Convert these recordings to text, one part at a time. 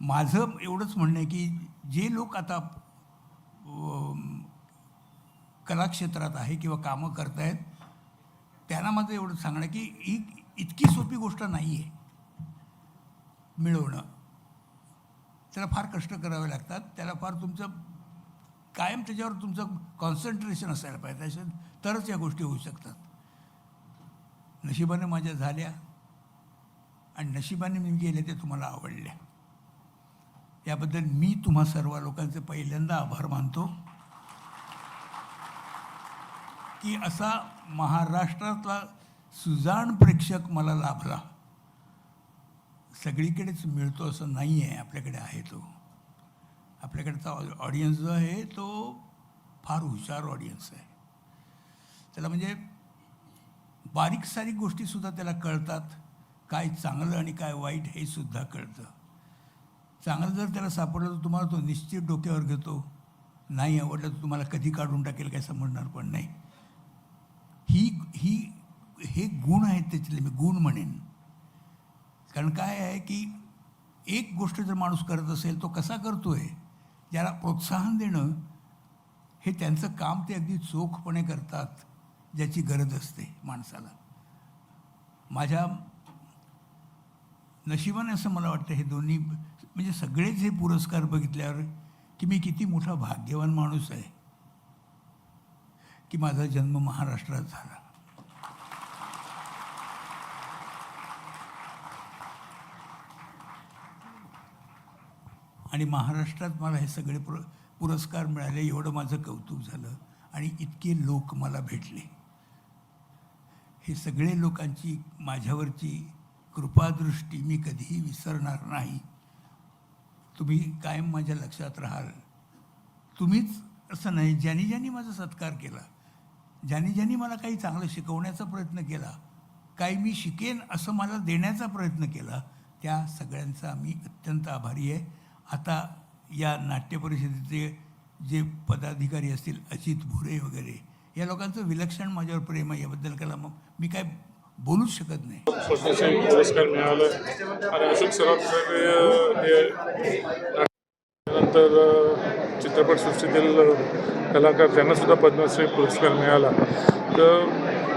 माझं एवढंच म्हणणं आहे की जे लोक आता कलाक्षेत्रात आहे किंवा कामं करतायत त्यांना माझं एवढं सांगणं की ही इतकी सोपी गोष्ट नाही आहे मिळवणं. त्याला फार कष्ट करावे लागतात. त्याला फार तुमचं कायम त्याच्यावर तुमचं कॉन्सन्ट्रेशन असायला पाहिजे. त्याच्यात तरच या गोष्टी होऊ शकतात. नशिबाने माझ्या झाल्या आणि नशिबाने मी गेले ते तुम्हाला आवडल्या. याबद्दल मी तुम्हा सर्व लोकांचे पहिल्यांदा आभार मानतो. की असा महाराष्ट्रातला सुजाण प्रेक्षक मला लाभला. सगळीकडेच मिळतो असं नाही आहे आपल्याकडे आहे तो. आपल्याकडचा ऑडियन्स जो आहे तो फार हुशार ऑडियन्स आहे. त्याला म्हणजे बारीक सारीक गोष्टीसुद्धा त्याला कळतात. काय चांगलं आणि काय वाईट हे सुद्धा कळतं. चांगलं जर त्याला सापडलं तर तुम्हाला तो निश्चित डोक्यावर घेतो. नाही आवडलं तर तुम्हाला कधी काढून टाकेल काय समजणार पण नाही. ही ही हे गुण आहेत त्याच्यातले मी गुण म्हणेन. कारण काय आहे की एक गोष्ट जर माणूस करत असेल तो कसा करतो आहे ज्याला प्रोत्साहन देणं हे त्यांचं काम ते अगदी चोखपणे करतात ज्याची गरज असते माणसाला. माझ्या नशिबाने असं मला वाटतं हे दोन्ही म्हणजे सगळेच हे पुरस्कार बघितल्यावर की मी किती मोठा भाग्यवान माणूस आहे की माझा जन्म महाराष्ट्रात झाला. आणि महाराष्ट्रात मला हे सगळे पुर पुरस्कार मिळाले एवढं माझं कौतुक झालं आणि इतके लोक मला भेटले. हे सगळे लोकांची माझ्यावरची कृपादृष्टी मी कधीही विसरणार नाही. तुम्ही कायम माझ्या लक्षात राहाल. तुम्हीच असं नाही ज्यांनी ज्यांनी माझा सत्कार केला ज्यांनी ज्यांनी मला काही चांगलं शिकवण्याचा प्रयत्न केला काही मी शिकेन असं मला देण्याचा प्रयत्न केला त्या सगळ्यांचा मी अत्यंत आभारी आहे. आता या नाट्य परिषदेचे जे पदाधिकारी असतील अजित भुरे वगैरे या लोकांचं विलक्षण माझ्यावर प्रेम आहे. याबद्दल कला मग मी काय बोलूच शकत नाही. पद्मश्री पुरस्कार मिळाला. आणि अशोक सराफ हे नंतर चित्रपटसृष्टीतील कलाकार त्यांना सुद्धा पद्मश्री पुरस्कार मिळाला. तर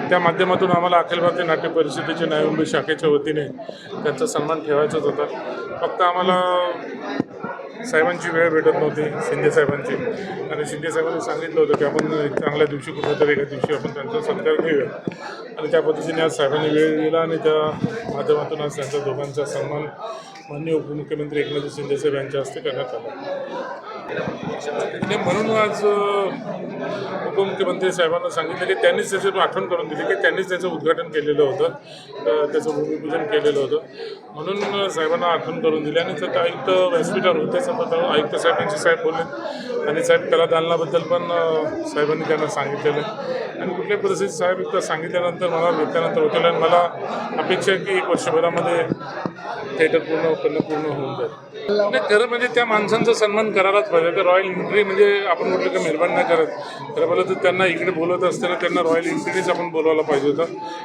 त्या माध्यमातून आम्हाला अखिल भारतीय नाट्य परिषदेच्या नवी मुंबई शाखेच्या वतीने त्यांचा सन्मान ठेवायचाच होता. फक्त आम्हाला साहेबांची वेळ भेटत नव्हती शिंदे साहेबांची. आणि शिंदे साहेबांनी सांगितलं होतं की आपण चांगल्या दिवशी कुठेतरी एका दिवशी आपण त्यांचा सत्कार घेऊया. आणि त्या पद्धतीने आज साहेबांनी वेळ दिला आणि त्या माध्यमातून आज त्यांच्या दोघांचा सन्मान माननीय उपमुख्यमंत्री एकनाथ शिंदे साहेब यांच्या हस्ते करण्यात आला. म्हणजे म्हणून आज उपमुख्यमंत्री साहेबांना सांगितलं की त्यांनीच त्याची आठवण करून दिली की त्यांनीच त्याचं उद्घाटन केलेलं होतं. त्याचं भूमिपूजन केलेलं होतं. म्हणून साहेबांना आठवण करून दिली. आणि त्यात आयुक्त व्यासपीठावर होते स्वतः आयुक्त साहेबांचे साहेब बोलले. आणि साहेब कला दालनाबद्दल पण साहेबांनी त्यांना सांगितलेलं आणि कुठल्याही परिस्थितीत साहेब एकदा सांगितल्यानंतर मला भेटल्यानंतर होतं आणि मला अपेक्षा आहे की एक वर्षभरामध्ये थिएटर पूर्ण पूर्ण होऊन जाईल. नाही खरं म्हणजे त्या माणसांचा सन्मान करायलाच पाहिजे. तर रॉयल एंट्री म्हणजे आपण म्हटलं की मेहरबान नाही करत. तर मला तर त्यांना इकडे बोलत असताना त्यांना रॉयल एंट्रीच आपण बोलवायला पाहिजे होतं.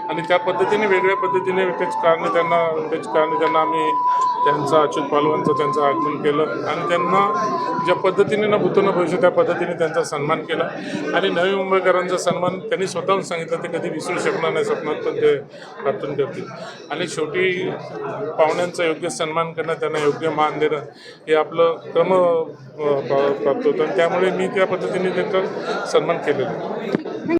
आणि त्या पद्धतीने वेगळ्या पद्धतीने त्याच कारणे त्यांना त्याच कारणे त्यांना आम्ही त्यांचं अच्युत पालवांचं त्यांचं आगमन केलं आणि त्यांना ज्या पद्धतीने न भूतनं भविष्य त्या पद्धतीने त्यांचा सन्मान केला. आणि नवी मुंबईकरांचा सन्मान त्यांनी स्वतःहून सांगितलं ते कधी विसरू शकणार नाही स्वप्नात पण ते प्रार्थना करतील. आणि शेवटी पाहुण्यांचा योग्य सन्मान करणं त्यांना योग्य मान देणं हे आपलं क्रम प्राप्त होतं. त्यामुळे मी त्या पद्धतीने त्यांचा सन्मान केलेला